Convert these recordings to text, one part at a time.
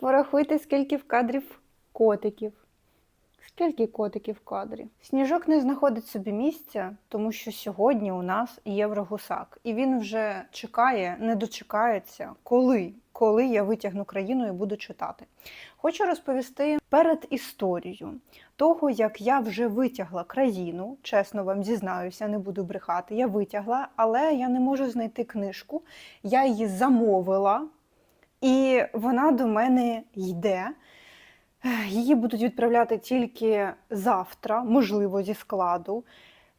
Порахуйте, скільки в кадрів котиків. Скільки котиків в кадрі? Сніжок не знаходить собі місця, тому що сьогодні у нас єврогусак, і він вже чекає, не дочекається, коли, коли я витягну країну і буду читати. Хочу розповісти перед історією того, як я вже витягла країну. Чесно вам зізнаюся, не буду брехати. Я витягла, але я не можу знайти книжку. Я її замовила, і вона до мене йде. Її будуть відправляти тільки завтра, можливо, зі складу.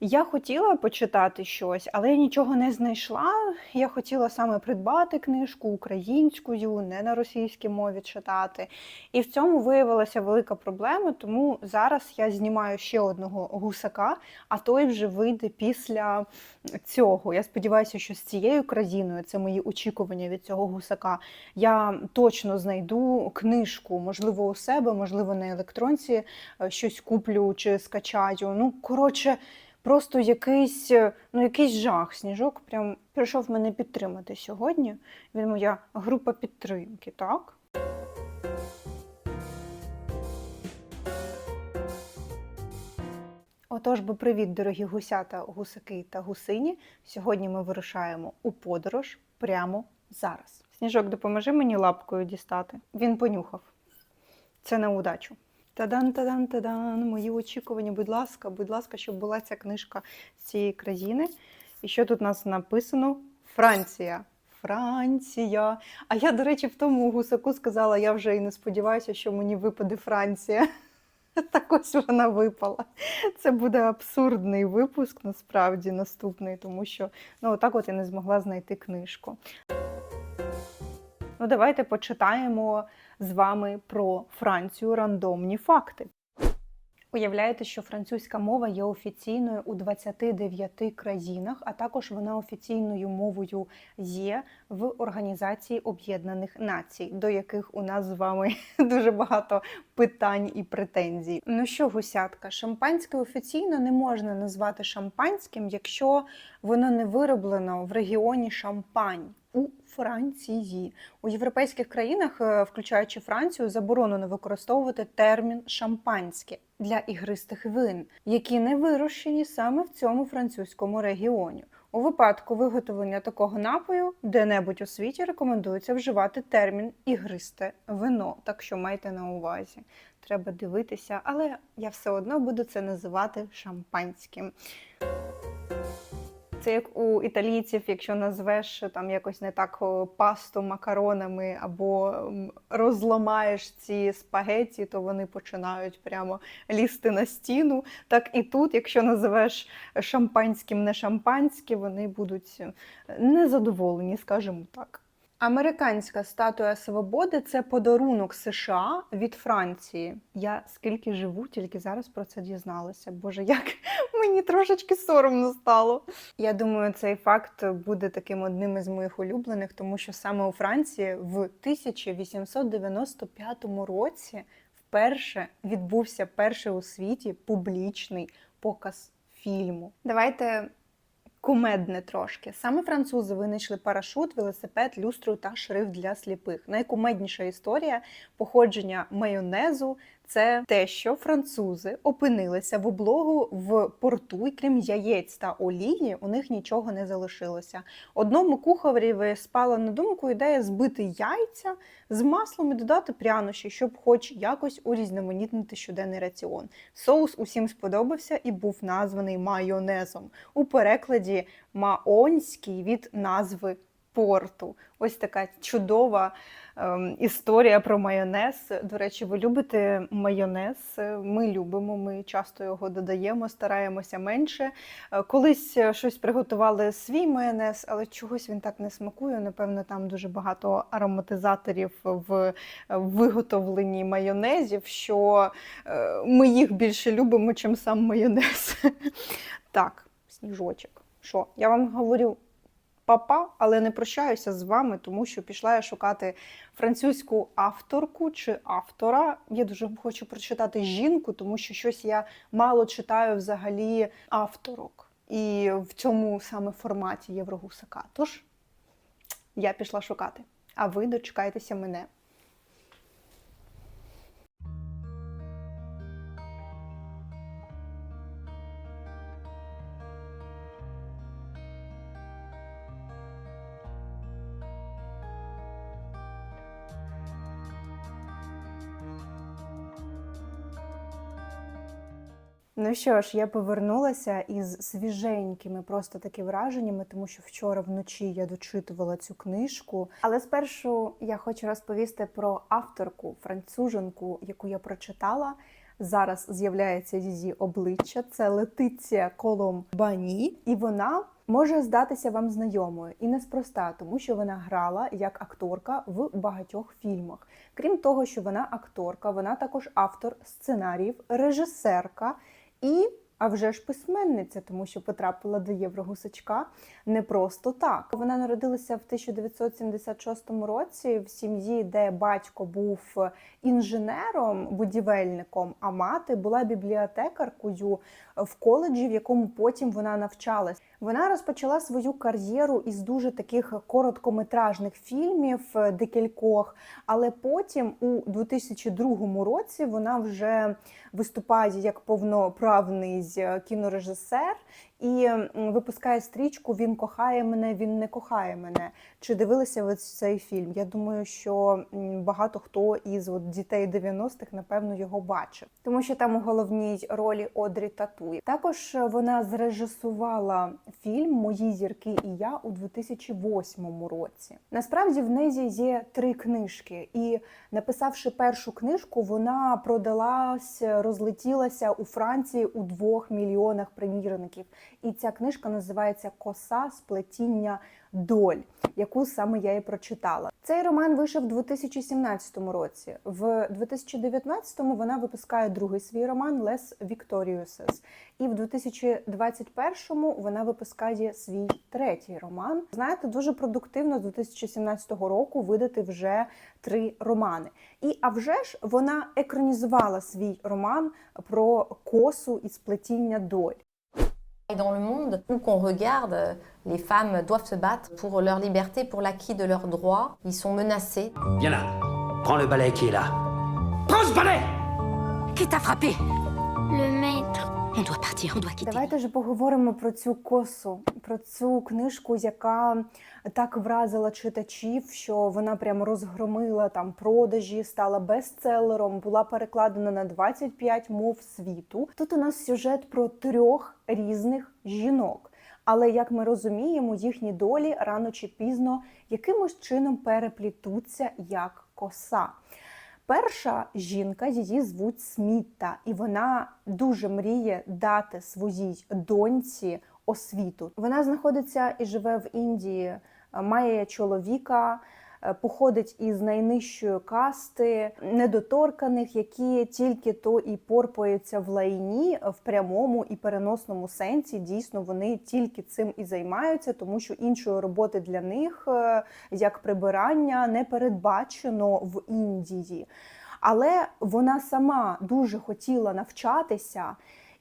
Я хотіла почитати щось, але я нічого не знайшла. Я хотіла саме придбати книжку українською, не на російській мові читати. І в цьому виявилася велика проблема, тому зараз я знімаю ще одного гусака, а той вже вийде після цього. Я сподіваюся, що з цією країною це мої очікування від цього гусака. Я точно знайду книжку, можливо, у себе, можливо, на електронці е, щось куплю чи скачаю. Ну, коротше, просто якийсь, е, ну, якийсь жах. Сніжок прям прийшов мене підтримати сьогодні. Він моя група підтримки, так? Отож, бо привіт, дорогі гусята, гусаки та гусині. Сьогодні ми вирушаємо у подорож прямо зараз. Сніжок, допоможи мені лапкою дістати. Він понюхав. Це на удачу. Тадан, тадан, тадан. Мої очікування, будь ласка, будь ласка, щоб була ця книжка з цієї країни. І що тут у нас написано? Франція. Франція. А я, до речі, в тому гусаку сказала, я вже і не сподіваюся, що мені випаде Франція. Так ось вона випала. Це буде абсурдний випуск, насправді, наступний, тому що ну, отак от я не змогла знайти книжку. Ну, давайте почитаємо з вами про Францію рандомні факти. Уявляєте, що французька мова є офіційною у 29 країнах, а також вона офіційною мовою є в Організації Об'єднаних Націй, до яких у нас з вами дуже багато питань і претензій. Ну що, гусятка, шампанське офіційно не можна назвати шампанським, якщо воно не вироблено в регіоні Шампань. У Франції у європейських країнах, е, включаючи Францію, заборонено використовувати термін шампанське для ігристих вин, які не вирощені саме в цьому французькому регіоні. У випадку виготовлення такого напою де-небудь у світі рекомендується вживати термін ігристе вино. Так що майте на увазі. Треба дивитися, але я все одно буду це називати шампанським. Це як у італійців, якщо назвеш там якось не так пасту макаронами або розламаєш ці спагеті, то вони починають прямо лізти на стіну. Так і тут, якщо називеш шампанським не шампанське, вони будуть е, незадоволені, скажімо так. Американська статуя свободи це подарунок США від Франції. Я скільки живу, тільки зараз про це дізналася. Боже, як мені трошечки соромно стало. Я думаю, цей факт буде таким одним із моїх улюблених, тому що саме у Франції в 1895 році вперше відбувся перший у світі публічний показ фільму. Давайте Кумедне трошки. Саме французи винайшли парашут, велосипед, люстру та шрифт для сліпих. Найкумедніша історія походження майонезу це те, що французи опинилися в облогу в порту, і крім яєць та олії, у них нічого не залишилося. Одному кухареві спала на думку ідея збити яйця з маслом і додати прянощі, щоб хоч якось урізноманітнити щоденний раціон. Соус усім сподобався і був названий майонезом. У перекладі маонський від назви порту. Ось така чудова ем, історія про майонез. До речі, ви любите майонез? Ми любимо, ми часто його додаємо, стараємося менше. Е, Колись е, щось приготували свій майонез, але чогось він так не смакує. Напевно, там дуже багато ароматизаторів в виготовленні майонезів, що е, ми їх більше любимо, чим сам майонез. Так, сніжочок. Що? Я вам говорю папа, але не прощаюся з вами, тому що пішла я шукати французьку авторку чи автора. Я дуже хочу прочитати жінку, тому що щось я мало читаю взагалі авторок. І в цьому саме форматі Єврогусака. Тож я пішла шукати. а ви дочекайтеся мене. Ну що ж, я повернулася із свіженькими просто таки враженнями, тому що вчора вночі я дочитувала цю книжку. Але спершу я хочу розповісти про авторку, француженку, яку я прочитала. Зараз з'являється її обличчя. Це Летиція Коломбані, і вона може здатися вам знайомою і неспроста, тому що вона грала як акторка в багатьох фільмах. Крім того, що вона акторка, вона також автор сценаріїв, режисерка і. А вже ж письменниця, тому що потрапила до Єврогусачка не просто так. Вона народилася в 1976 році в сім'ї, де батько був інженером, будівельником, а мати була бібліотекаркою в коледжі, в якому потім вона навчалась. Вона розпочала свою кар'єру із дуже таких короткометражних фільмів, декількох, але потім у 2002 році вона вже виступає як повноправний кінорежисер і випускає стрічку Він кохає мене, він не кохає мене. Чи дивилися ви цей фільм? Я думаю, що багато хто із от дітей 90-х, напевно, його бачив, тому що там у головній ролі Одрі Татуї. Також вона зрежисувала фільм Мої зірки і я у 2008 році. Насправді в неї є три книжки, і написавши першу книжку, вона продалась, розлетілася у Франції у двох мільйонах примірників. І ця книжка називається Коса сплетіння доль, яку саме я і прочитала. Цей роман вийшов у 2017 році. В 2019-му вона випускає другий свій роман Less Victoriouses. І в 2021-му вона випускає свій третій роман. Знаєте, дуже продуктивно з 2017 року видати вже три романи. І а вже ж вона екранізувала свій роман про косу і сплетіння доль. Et dans le monde où qu'on regarde, les femmes doivent se battre pour leur liberté, pour l'acquis de leurs droits. Ils sont menacés. Viens là. Prends le balai qui est là. Prends ce balai Qui t'a frappé? Le maître. On doit partir. Давайте ж поговоримо про цю косу, про цю книжку, яка так вразила читачів, що вона прямо розгромила там продажі, стала бестселером, була перекладена на 25 мов світу. Тут у нас сюжет про трьох різних жінок. Але як ми розуміємо, їхні долі рано чи пізно якимось чином переплітуться як коса. Перша жінка її звуть Смітта, і вона дуже мріє дати своїй доньці освіту. Вона знаходиться і живе в Індії, має чоловіка, походить із найнижчої касти, недоторканих, які тільки то і порпаються в лайні в прямому і переносному сенсі. Дійсно, вони тільки цим і займаються, тому що іншої роботи для них, е, як прибирання, не передбачено в Індії. Але вона сама дуже хотіла навчатися.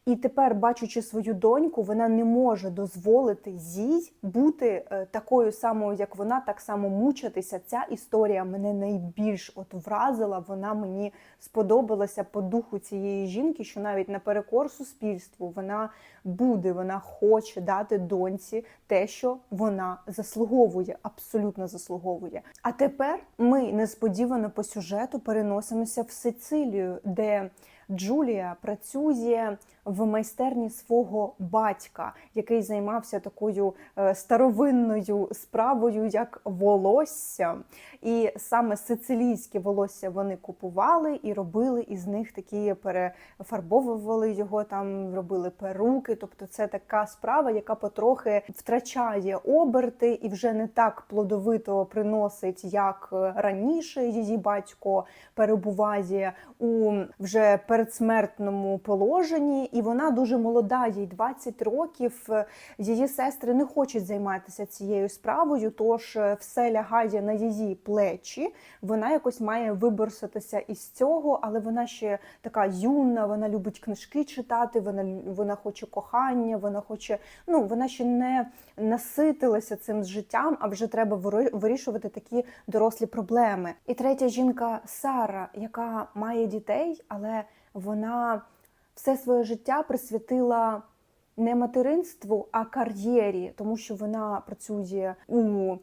І тепер, бачучи свою доньку, вона не може дозволити їй бути е, такою самою, як вона, так само мучитися. Ця історія мене найбільш от вразила. Вона мені сподобалася по духу цієї жінки, що навіть наперекор суспільству вона буде, вона хоче дати доньці те, що вона заслуговує, абсолютно заслуговує. А тепер ми несподівано по сюжету переносимося в Сицилію, де Джулія працює в майстерні свого батька, який займався такою е, старовинною справою, як волосся. І саме сицилійське волосся вони купували і робили із них такі перефарбовували його, там робили перуки. Тобто, це така справа, яка потрохи втрачає оберти і вже не так плодовито приносить, як раніше її батько перебуває у вже передсмертному положенні, і вона дуже молода, їй 20 років. Її сестри не хочуть займатися цією справою, тож е, все лягає на її плечі. Вона якось має виборсатися із цього, але вона ще така юна, вона любить книжки читати, вона, вона хоче кохання, вона хоче, ну вона ще не наситилася цим життям, а вже треба вирішувати такі дорослі проблеми. І третя жінка Сара, яка має дітей, але вона все своє життя присвятила не материнству, а кар'єрі, тому що вона працює у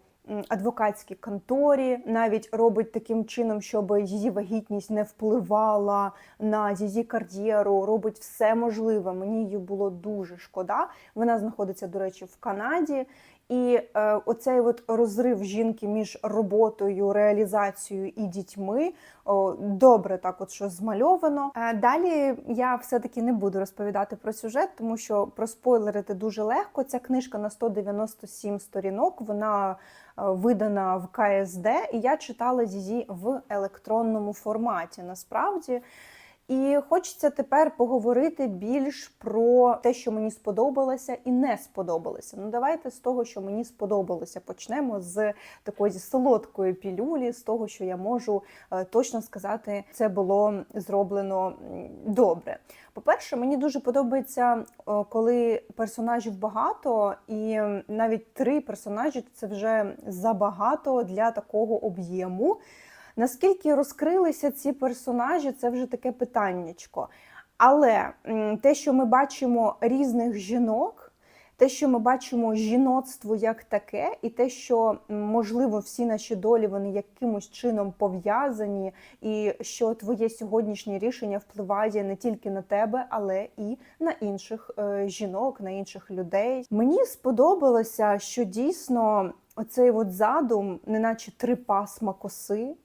адвокатській конторі, навіть робить таким чином, щоб її вагітність не впливала на її кар'єру, робить все можливе. Мені її було дуже шкода. Вона знаходиться, до речі, в Канаді. І е, оцей от розрив жінки між роботою, реалізацією і дітьми о, добре так, от що змальовано. Е, далі я все-таки не буду розповідати про сюжет, тому що проспойлерити дуже легко. Ця книжка на 197 сторінок. Вона е, видана в КСД, і я читала її в електронному форматі. Насправді. І хочеться тепер поговорити більш про те, що мені сподобалося і не сподобалося. Ну, давайте з того, що мені сподобалося. Почнемо з такої солодкої пілюлі, з того, що я можу е, точно сказати, це було зроблено добре. По-перше, мені дуже подобається, е, коли персонажів багато, і навіть три персонажі це вже забагато для такого об'єму. Наскільки розкрилися ці персонажі, це вже таке питаннячко. Але те, що ми бачимо різних жінок, те, що ми бачимо жіноцтво як таке, і те, що можливо всі наші долі вони якимось чином пов'язані, і що твоє сьогоднішнє рішення впливає не тільки на тебе, але і на інших е, жінок, на інших людей. Мені сподобалося, що дійсно оцей от задум, неначе три пасма коси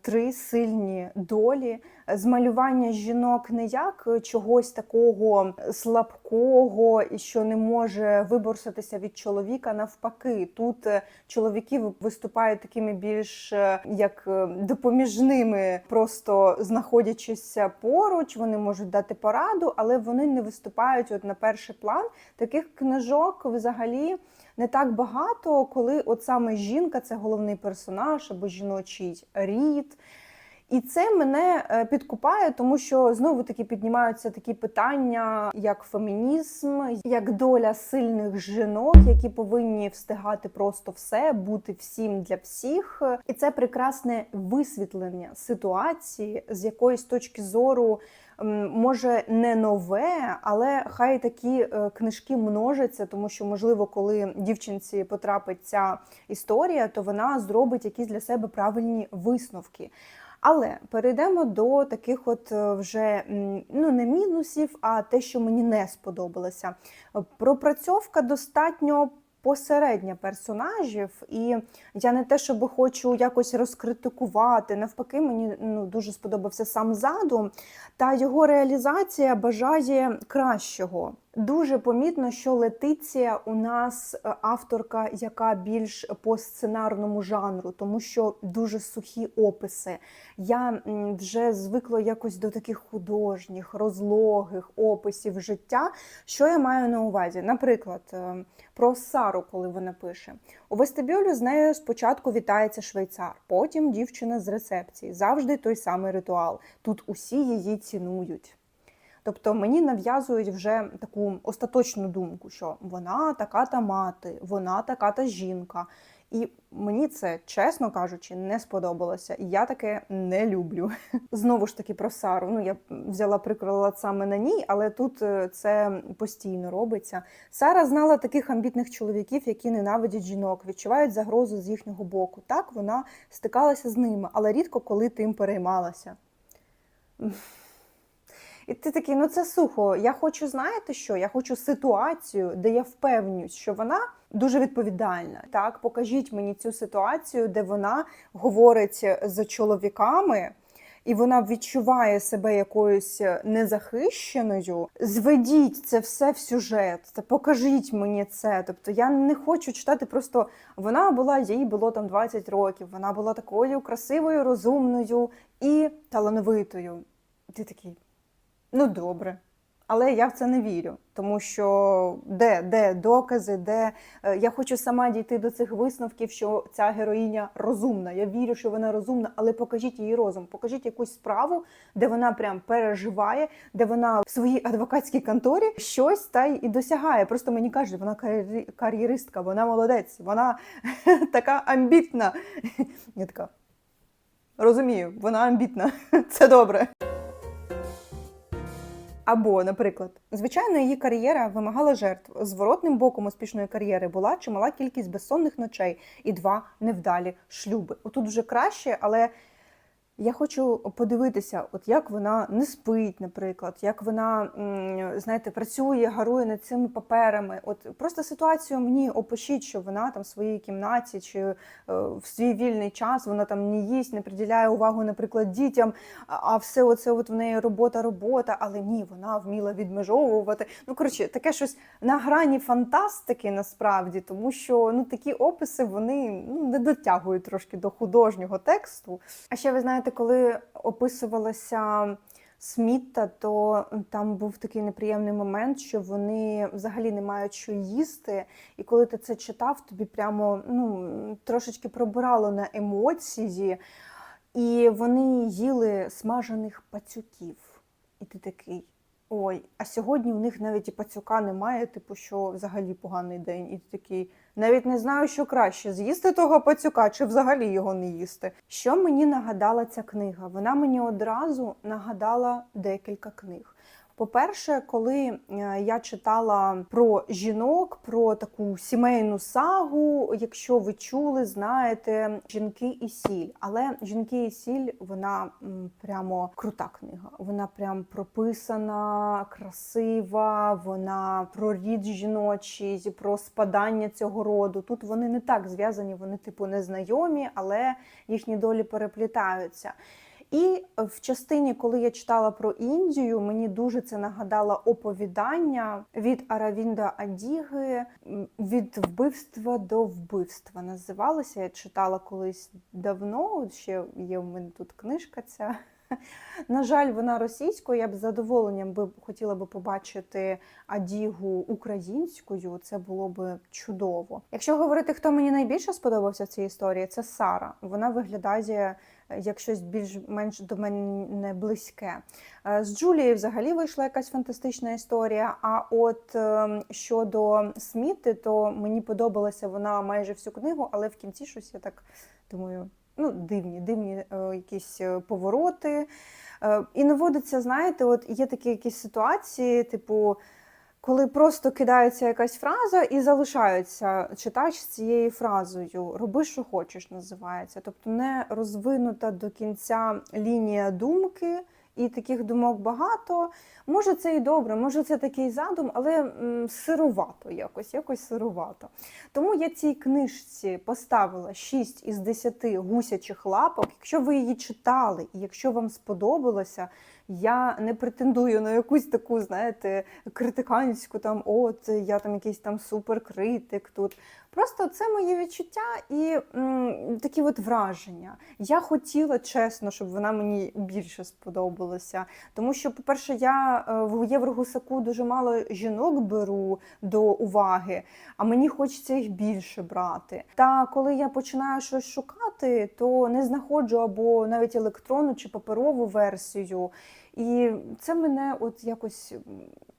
три сильні долі, е, змалювання жінок не як чогось такого слабкого і що не може виборсатися від чоловіка. Навпаки, тут е, чоловіки виступають такими більш е, як е, допоміжними, просто знаходячися поруч, вони можуть дати пораду, але вони не виступають от на перший план. Таких книжок взагалі не так багато, коли от саме жінка це головний персонаж або жіночий рід. І це мене е, підкупає, тому що знову таки піднімаються такі питання, як фемінізм, як доля сильних жінок, які повинні встигати просто все, бути всім для всіх. І це прекрасне висвітлення ситуації з якоїсь точки зору. Може не нове, але хай такі е, книжки множаться, тому що, можливо, коли дівчинці потрапить ця історія, то вона зробить якісь для себе правильні висновки. Але перейдемо до таких, от е, вже ну не мінусів, а те, що мені не сподобалося. Пропрацьовка достатньо посередня персонажів, і я не те, щоб хочу якось розкритикувати. Навпаки, мені ну дуже сподобався сам задум, та його реалізація бажає кращого. Дуже помітно, що Летиція у нас е, авторка, яка більш по сценарному жанру, тому що дуже сухі описи. Я вже звикла якось до таких художніх, розлогих описів життя. Що я маю на увазі? Наприклад, е, про Сару, коли вона пише. У вестибюлі з нею спочатку вітається швейцар, потім дівчина з рецепції. Завжди той самий ритуал. Тут усі її цінують. Тобто мені нав'язують вже таку остаточну думку, що вона така та мати, вона така та жінка. І мені це, чесно кажучи, не сподобалося. Я таке не люблю. Знову ж таки про Сару. Ну, я взяла приклад саме на ній, але тут е, це постійно робиться. Сара знала таких амбітних чоловіків, які ненавидять жінок, відчувають загрозу з їхнього боку. Так, вона стикалася з ними, але рідко коли тим переймалася. І ти такий, ну це сухо. Я хочу, знаєте що? Я хочу ситуацію, де я впевнюсь, що вона дуже відповідальна. Так, покажіть мені цю ситуацію, де вона говорить з чоловіками. І вона відчуває себе якоюсь незахищеною. Зведіть це все в сюжет, та покажіть мені це. Тобто я не хочу читати. Просто вона була, їй було там 20 років. Вона була такою красивою, розумною і талановитою. Ти такий. Ну, добре. Але я в це не вірю, тому що де, де докази, де Е, я хочу сама дійти до цих висновків, що ця героїня розумна. Я вірю, що вона розумна, але покажіть її розум, покажіть якусь справу, де вона прям переживає, де вона в своїй адвокатській конторі щось та й і досягає. Просто мені кажуть, вона кар'єри- кар'єристка, вона молодець, вона така амбітна. Я така розумію, вона амбітна. Це добре. Або, наприклад, звичайно, її кар'єра вимагала жертв. Зворотним боком успішної кар'єри була чимала кількість безсонних ночей і два невдалі шлюби. Отут вже краще, але я хочу подивитися, от як вона не спить, наприклад, як вона, знаєте, працює, гарує над цими паперами. От просто ситуацію мені опишіть, що вона там в своїй кімнаті чи е, в свій вільний час вона там не їсть, не приділяє увагу, наприклад, дітям, а все оце от в неї робота, робота, але ні, вона вміла відмежовувати. Ну, коротше, таке щось на грані фантастики насправді, тому що ну такі описи вони ну, не дотягують трошки до художнього тексту. А ще ви знаєте, коли описувалася Смітта, то там був такий неприємний момент, що вони взагалі не мають що їсти. І коли ти це читав, тобі прямо ну, трошечки пробирало на емоції. І вони їли смажених пацюків. І ти такий. Ой, а сьогодні в них навіть і пацюка немає, типу, що взагалі поганий день. І ти такий, навіть не знаю, що краще з'їсти того пацюка чи взагалі його не їсти. Що мені нагадала ця книга? Вона мені одразу нагадала декілька книг. По-перше, коли е, я читала про жінок, про таку сімейну сагу, якщо ви чули, знаєте, жінки і сіль. Але жінки і сіль вона прямо крута книга. Вона прям прописана, красива, вона про рід жіночий, про спадання цього роду. Тут вони не так зв'язані, вони типу незнайомі, але їхні долі переплітаються. І в частині, коли я читала про Індію, мені дуже це нагадало оповідання від Аравінда Адіги від вбивства до вбивства. Називалося. Я читала колись давно. Ще є в мене тут книжка ця. На жаль, вона російською. Я б з задоволенням би хотіла би побачити Адігу українською. Це було би чудово. Якщо говорити, хто мені найбільше сподобався в цій історії, це Сара. Вона виглядає е, як щось більш-менш до мене близьке. Е, З Джулією взагалі вийшла якась фантастична історія. А от е, щодо Сміти, то мені подобалася вона майже всю книгу, але в кінці щось я так думаю. Ну, дивні, дивні е, якісь е, повороти. Е, і наводиться, знаєте, от є такі якісь ситуації, типу, коли просто кидається якась фраза і залишається читач з цією фразою. Роби, що хочеш, називається. Тобто не розвинута до кінця лінія думки, і таких думок багато. Може, це і добре, може, це такий задум, але м, сирувато якось, якось сирувато. Тому я цій книжці поставила 6 із 10 гусячих лапок. Якщо ви її читали, і якщо вам сподобалося, я не претендую на якусь таку, знаєте, критиканську там, от я там якийсь там суперкритик тут. Просто це моє відчуття і м, такі от враження. Я хотіла чесно, щоб вона мені більше сподобалася. Тому що, по-перше, я е, в Єврогусаку дуже мало жінок беру до уваги, а мені хочеться їх більше брати. Та коли я починаю щось шукати, то не знаходжу або навіть електронну чи паперову версію. І це мене от якось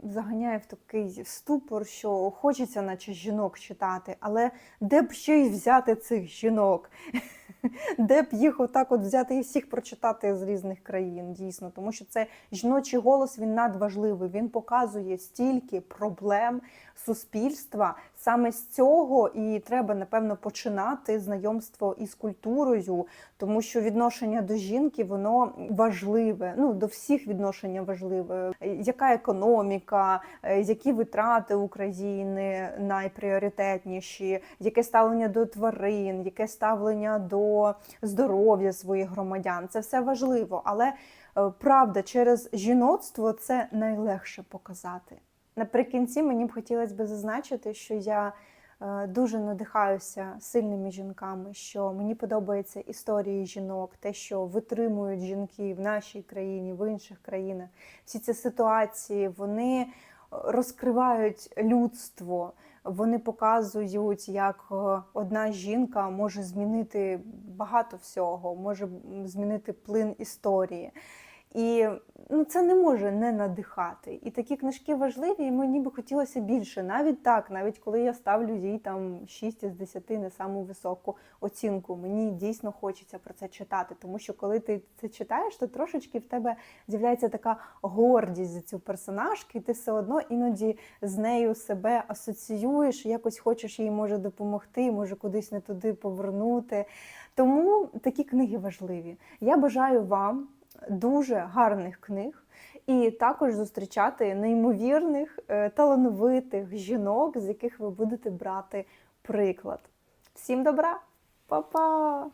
заганяє в такий ступор, що хочеться, наче жінок читати, але де б ще й взяти цих жінок? Де б їх отак от взяти і всіх прочитати з різних країн, дійсно, тому що це жіночий голос він надважливий. Він показує стільки проблем суспільства. Саме з цього і треба, напевно, починати знайомство із культурою, тому що відношення до жінки воно важливе. Ну до всіх відношення важливе. Яка економіка, е, які витрати України найпріоритетніші, яке ставлення до тварин, яке ставлення до здоров'я своїх громадян. Це все важливо, але е, правда, через жіноцтво це найлегше показати. Наприкінці мені б хотілося б зазначити, що я е, дуже надихаюся сильними жінками, що мені подобаються історії жінок, те, що витримують жінки в нашій країні, в інших країнах. Всі ці ситуації вони е, розкривають людство. Вони показують, як е, одна жінка може змінити багато всього, може змінити плин історії. І ну, це не може не надихати. І такі книжки важливі, і мені би хотілося більше. Навіть так, навіть коли я ставлю їй там 6 із 10, не саму високу оцінку. Мені дійсно хочеться про це читати. Тому що коли ти це читаєш, то трошечки в тебе з'являється така гордість за цю персонажку, і ти все одно іноді з нею себе асоціюєш, якось хочеш їй може допомогти, може кудись не туди повернути. Тому такі книги важливі. Я бажаю вам дуже гарних книг. І також зустрічати неймовірних, е, талановитих жінок, з яких ви будете брати приклад. Всім добра, Па-па!